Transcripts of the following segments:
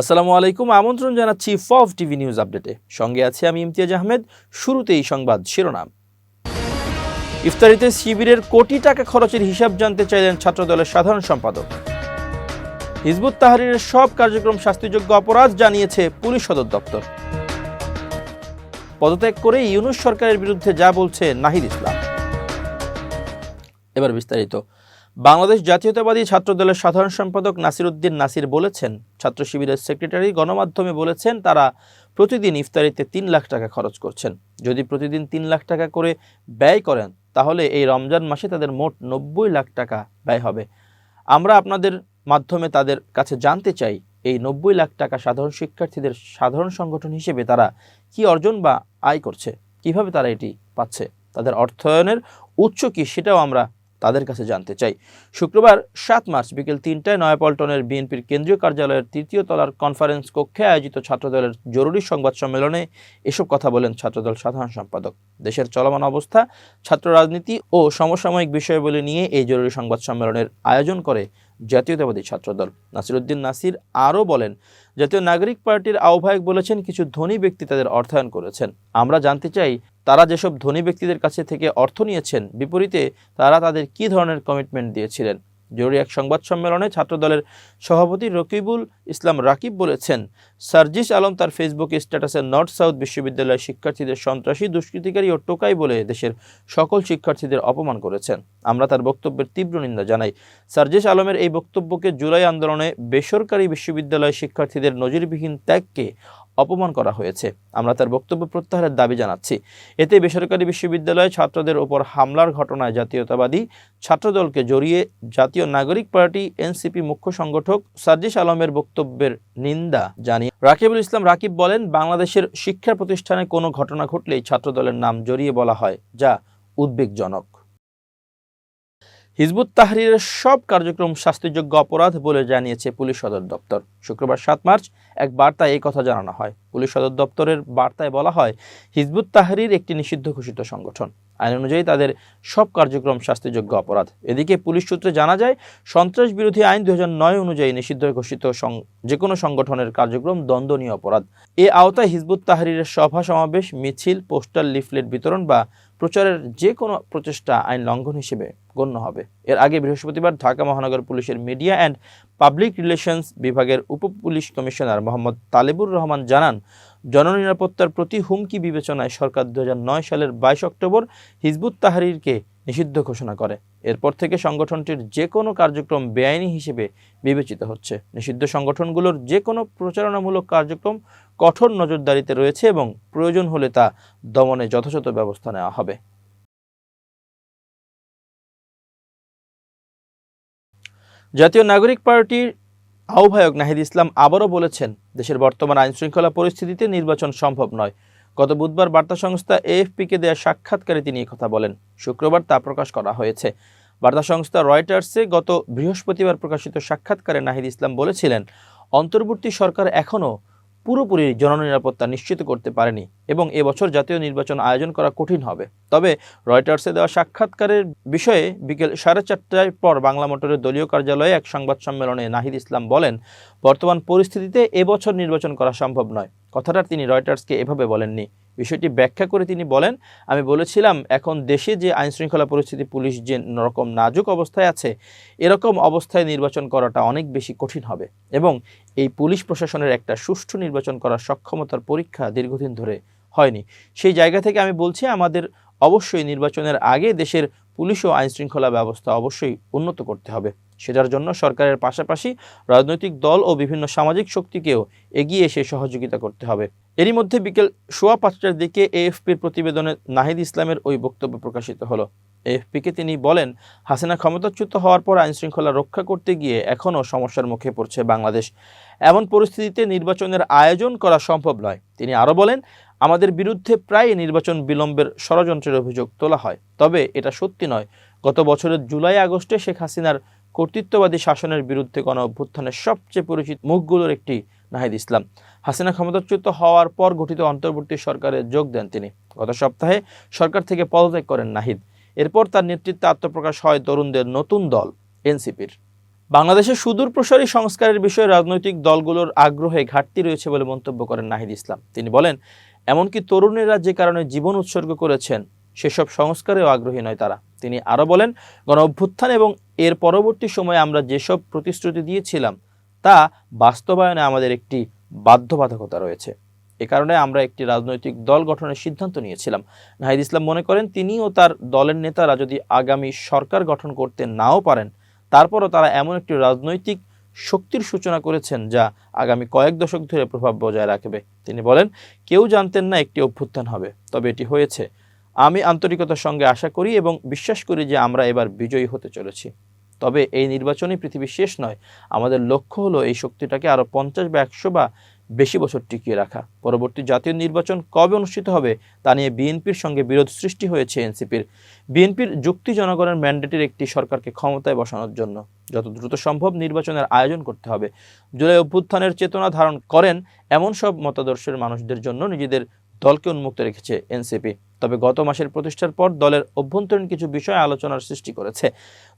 আসসালামু আলাইকুম, আমন্ত্রণ জানাচ্ছি ফভ টিভি নিউজ আপডেটে। সঙ্গে আছি আমি ইমতিয়াজ আহমেদ, শুরুতেই সংবাদ শিরোনাম। ইফতারিতে শিবিরের কোটি টাকা খরচের হিসাব জানতে চাইলেন ছাত্রদলের সাধারণ সম্পাদক। হিজবুত তাহারিরের সব কার্যক্রম শাস্তিযোগ্য অপরাধ জানিয়েছে পুলিশ সদর দপ্তর। পদত্যাগ করে ইউনুস সরকারের বিরুদ্ধে যা বলছে নাহিদ ইসলাম। এবার বিস্তারিত। বাংলাদেশ জাতীয়তাবাদী ছাত্রদলের সাধারণ সম্পাদক নাসির উদ্দিন নাসির বলেছেন ছাত্র শিবিরের সেক্রেটারি গণমাধ্যমে বলেছেন, তারা প্রতিদিন ইফতারিতে তিন লাখ টাকা খরচ করছেন। যদি প্রতিদিন তিন লাখ টাকা করে ব্যয় করেন, তাহলে এই রমজান মাসে তাদের মোট নব্বই লাখ টাকা ব্যয় হবে। আমরা আপনাদের মাধ্যমে তাদের কাছে জানতে চাই, এই নব্বই লাখ টাকা সাধারণ শিক্ষার্থীদের সাধারণ সংগঠন হিসেবে তারা কি অর্জন বা আয় করছে? কীভাবে তারা এটি পাচ্ছে? তাদের অর্থায়নের উৎস কি? সেটাও আমরা তাদের কাছে জানতে চাই। শুক্রবার সাত মার্চ বিকেল তিনটায় নয়াপল্টনের বিএনপির কেন্দ্রীয় কার্যালয়ের তৃতীয় তলার কনফারেন্স কক্ষে আয়োজিত ছাত্রদলের জরুরি সংবাদ সম্মেলনে এসব কথা বলেন ছাত্রদল সাধারণ সম্পাদক। দেশের চলমান অবস্থা, ছাত্র রাজনীতি ও সমসাময়িক বিষয়গুলি নিয়ে এই জরুরি সংবাদ সম্মেলনের আয়োজন করে জাতীয়তাবাদী ছাত্রদল। নাসিরুদ্দিন নাসির আরও বলেন, জাতীয় নাগরিক পার্টির আহ্বায়ক বলেছেন, কিছু ধনী ব্যক্তি তাদের অর্থায়ন করেছেন। আমরা জানতে চাই তারা যেসব ধনী ব্যক্তিদের কাছে থেকে অর্থ নিয়েছেন, বিপরীতে তারা তাদের কী ধরনের কমিটমেন্ট দিয়েছিলেন? জরুরি এক সংবাদ সম্মেলনে ছাত্রদলের সভাপতি রকিবুল ইসলাম রাকিব বলেছেন, সার্জিস আলম তার ফেসবুক স্ট্যাটাসে নর্থ সাউথ বিশ্ববিদ্যালয়ের শিক্ষার্থীদের সন্ত্রাসী, দুষ্কৃতিকারী ও টোকাই বলে দেশের সকল শিক্ষার্থীদের অপমান করেছেন। আমরা তার বক্তব্যের তীব্র নিন্দা জানাই। সার্জিস আলমের এই বক্তব্যকে জুলাই আন্দোলনে বেসরকারি বিশ্ববিদ্যালয় শিক্ষার্থীদের নজিরবিহীন ত্যাগকে অপমান করা হয়েছে। আমরা তার বক্তব্য প্রত্যাহারের দাবি জানাচ্ছি। এতে বেসরকারি বিশ্ববিদ্যালয়ে ছাত্রদের ওপর হামলার ঘটনায় জাতীয়তাবাদী ছাত্রদলকে জড়িয়ে জাতীয় নাগরিক পার্টি, এনসিপি মুখ্য সংগঠক সার্জিস আলমের বক্তব্যের নিন্দা জানিয়ে রাকিবুল ইসলাম রাকিব বলেন, বাংলাদেশের শিক্ষা প্রতিষ্ঠানে কোনো ঘটনা ঘটলেই ছাত্রদলের নাম জড়িয়ে বলা হয়, যা উদ্বেগজনক। হিজবুত তাহরিরের সব কার্যক্রম শাস্তিযোগ্য অপরাধ বলে জানিয়েছে পুলিশ সদর দপ্তর। শুক্রবার সাত মার্চ এক বার্তায় এই কথা জানানো হয়। পুলিশ সদর দপ্তরের বার্তায় বলা হয়, হিজবুত তাহরির একটি নিষিদ্ধ ঘোষিত সংগঠন। আইন অনুযায়ী তাদের সব কার্যক্রম শাস্তিযোগ্য অপরাধ। এদিকে পুলিশ সূত্রে জানা যায়, সন্ত্রাস বিরোধী আইন দুই হাজার নয় অনুযায়ী নিষিদ্ধ ঘোষিত যে কোনো সংগঠনের কার্যক্রম দ্বন্দ্বনীয় অপরাধ। এ আওতায় হিজবুত তাহরিরের সভা সমাবেশ, মিছিল, পোস্টার, লিফলেট বিতরণ বা প্রচারের যে কোনো প্রচেষ্টা আইন লঙ্ঘন হিসেবে গণ্য হবে। এর আগে বৃহস্পতিবার ঢাকা মহানগর পুলিশের মিডিয়া অ্যান্ড পাবলিক রিলেশনস বিভাগের উপ পুলিশ কমিশনার মোহাম্মদ তালেবুর রহমান জানান, জননিরাপত্তার প্রতি হুমকি বিবেচনায় সরকার দু হাজার নয় সালের বাইশ অক্টোবর হিজবুত তাহারিরকে নিষিদ্ধ ঘোষণা করে। এরপর থেকে সংগঠনটির যে কোনো কার্যক্রম বেআইনি হিসেবে বিবেচিত হচ্ছে। নিষিদ্ধ সংগঠনগুলোর যে কোনো প্রচারণামূলক কার্যক্রম কঠোর নজরদারিতে রয়েছে এবং প্রয়োজন হলে তা দমনে যথাযথ ব্যবস্থা নেওয়া হবে। জাতীয় নাগরিক পার্টির আহ্বায়ক নাহিদ ইসলাম আবারও বলেছেন, দেশের বর্তমান আইনশৃঙ্খলা পরিস্থিতিতে নির্বাচন সম্ভব নয়। গত বুধবার বার্তা সংস্থা এএফপিকে দেওয়া সাক্ষাৎকারে তিনি কথা বলেন। শুক্রবার তা প্রকাশ করা হয়েছে। বার্তা সংস্থা রয়টার্সে গত বৃহস্পতিবার প্রকাশিত সাক্ষাৎকারে নাহিদ ইসলাম বলেছিলেন, অন্তর্বর্তী সরকার এখনও পুরোপুরি জননিরাপত্তা নিশ্চিত করতে পারেনি এবং এবছর জাতীয় নির্বাচন আয়োজন করা কঠিন হবে। তবে রয়টার্সে দেওয়া সাক্ষাৎকারের বিষয়ে বিকেল সাড়ে চারটায় পর বাংলা মোটরের দলীয় কার্যালয়ে এক সংবাদ সম্মেলনে নাহিদ ইসলাম বলেন, বর্তমান পরিস্থিতিতে এবছর নির্বাচন করা সম্ভব নয়। কথাটা তিনি রয়টার্সকে এভাবে বলেননি। বিষয়টি ব্যাখ্যা করে তিনি বলেন, আমি বলেছিলাম, এখন দেশে যে আইনশৃঙ্খলা পরিস্থিতি, পুলিশ যে রকম নাজুক অবস্থায় আছে, এরকম অবস্থায় নির্বাচন করাটা অনেক বেশি কঠিন হবে এবং এই পুলিশ প্রশাসনের একটা সুষ্ঠু নির্বাচন করার সক্ষমতার পরীক্ষা দীর্ঘদিন ধরে হয়নি। সেই জায়গা থেকে আমি বলছি, আমাদের অবশ্যই নির্বাচনের আগে দেশের পুলিশ ও আইনশৃঙ্খলা ব্যবস্থা অবশ্যই উন্নত করতে হবে। সেটার জন্য সরকারের পাশাপাশি রাজনৈতিক দল ও বিভিন্ন সামাজিক শক্তিকেও এগিয়ে এসে সহযোগিতা করতে হবে। এরই মধ্যে বিকেল সোয়া পাঁচটার দিকে এএফপির প্রতিবেদনে নাহিদ ইসলামের ওই বক্তব্য প্রকাশিত হলো। এএফপিকে তিনি বলেন, হাসিনা ক্ষমতাচ্যুত হওয়ার পর আইনশৃঙ্খলা রক্ষা করতে গিয়ে এখনও সমস্যার মুখে পড়ছে বাংলাদেশ। এমন পরিস্থিতিতে নির্বাচনের আয়োজন করা সম্ভব নয়। তিনি আরও বলেন, আমাদের বিরুদ্ধে প্রায় নির্বাচন বিলম্বের ষড়যন্ত্রের অভিযোগ তোলা হয়। তবে এটা সত্যি নয়। গত বছরের জুলাই, আগস্টে শেখ হাসিনার কর্তৃত্ববাদী শাসনের বিরুদ্ধে গণ অভ্যুত্থানের সবচেয়ে পরিচিত মুখগুলোর একটি নাহিদ ইসলাম। হাসিনা ক্ষমতাচ্যুত হওয়ার পর গঠিত অন্তর্বর্তী সরকারে যোগ দেন তিনি। গত সপ্তাহে সরকার থেকে পদত্যাগ করেন নাহিদ। এরপর তার নেতৃত্বে আত্মপ্রকাশ হয় তরুণদের নতুন দল, এনসিপির। বাংলাদেশের সুদূর প্রসারী সংস্কারের বিষয়ে রাজনৈতিক দলগুলোর আগ্রহে ঘাটতি রয়েছে বলে মন্তব্য করেন নাহিদ ইসলাম। তিনি বলেন, এমনকি তরুণেরা যে কারণে জীবন উৎসর্গ করেছেন, সেসব সংস্কারেও আগ্রহী নয় তারা। তিনি আরও বলেন গণ অভ্যুত্থান এবং এর পরবর্তী সময়ে আমরা যেসব প্রতিশ্রুতি দিয়েছিলাম তা বাস্তবায়নে আমাদের একটি বাধ্যবাধকতা রয়েছে। এ কারণে আমরা একটি রাজনৈতিক দল গঠনের সিদ্ধান্ত নিয়েছিলাম। নাহিদ ইসলাম মনে করেন, তিনি ও তার দলের নেতারা যদি আগামী সরকার গঠন করতে নাও পারেন, তারপরও তারা এমন একটি রাজনৈতিক শক্তির সূচনা করেছেন যা আগামী কয়েক দশক ধরে প্রভাব বজায় রাখবে। তিনি বলেন, কেউ জানতেন না একটি অভ্যুত্থান হবে, তবে এটি হয়েছে। আমি আন্তরিকতার সঙ্গে আশা করি এবং বিশ্বাস করি যে আমরা এবার বিজয়ী হতে চলেছি। তবে এই নির্বাচনই পৃথিবী শেষ নয়। আমাদের লক্ষ্য হলো এই শক্তিটাকে আরও পঞ্চাশ বা একশো বা বেশি বছর টিকিয়ে রাখা। পরবর্তী জাতীয় নির্বাচন কবে অনুষ্ঠিত হবে তা নিয়ে বিএনপির সঙ্গে বিরোধ সৃষ্টি হয়েছে এনসিপির। বিএনপির যুক্তি জনগণের ম্যান্ডেটের একটি সরকারকে ক্ষমতায় বসানোর জন্য। যত দ্রুত সম্ভব নির্বাচনের আয়োজন করতে হবে। জুলাই অভ্যুত্থানের চেতনা ধারণ করেন এমন সব মতাদর্শের মানুষদের জন্য নিজেদের দলকে উন্মুক্ত রেখেছে এনসিপি। তবে গত মাসের প্রতিষ্ঠার পর দলের অভ্যন্তরীণ কিছু বিষয় আলোচনার সৃষ্টি করেছে।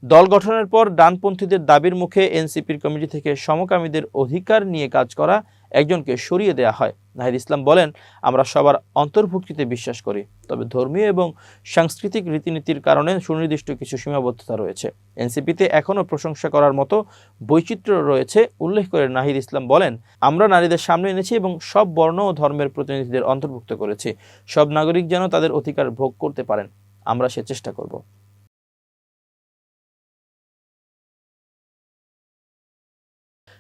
দল গঠনের পর ডানপন্থীদের দাবির মুখে এনসিপির কমিটি থেকে সমকামীদের অধিকার নিয়ে কাজ করা একজনকে সরিয়ে দেওয়া হয়। নাহিদ ইসলাম বলেন, আমরা সবার অন্তর্ভুক্তিতে বিশ্বাস করি, তবে ধর্মীয় এবং সাংস্কৃতিক রীতিনীতির কারণে সুনির্দিষ্ট কিছু সীমাবদ্ধতা রয়েছে। এনসিপিতে এখনও প্রশংসা করার মতো বৈচিত্র্য রয়েছে, উল্লেখ করে নাহিদ ইসলাম বলেন, আমরা নারীদের সামনে এনেছি এবং সব বর্ণ ও ধর্মের প্রতিনিধিদের অন্তর্ভুক্ত করেছি। সব নাগরিক যেন তাদের অধিকার ভোগ করতে পারেন। আমরা সে চেষ্টা করব।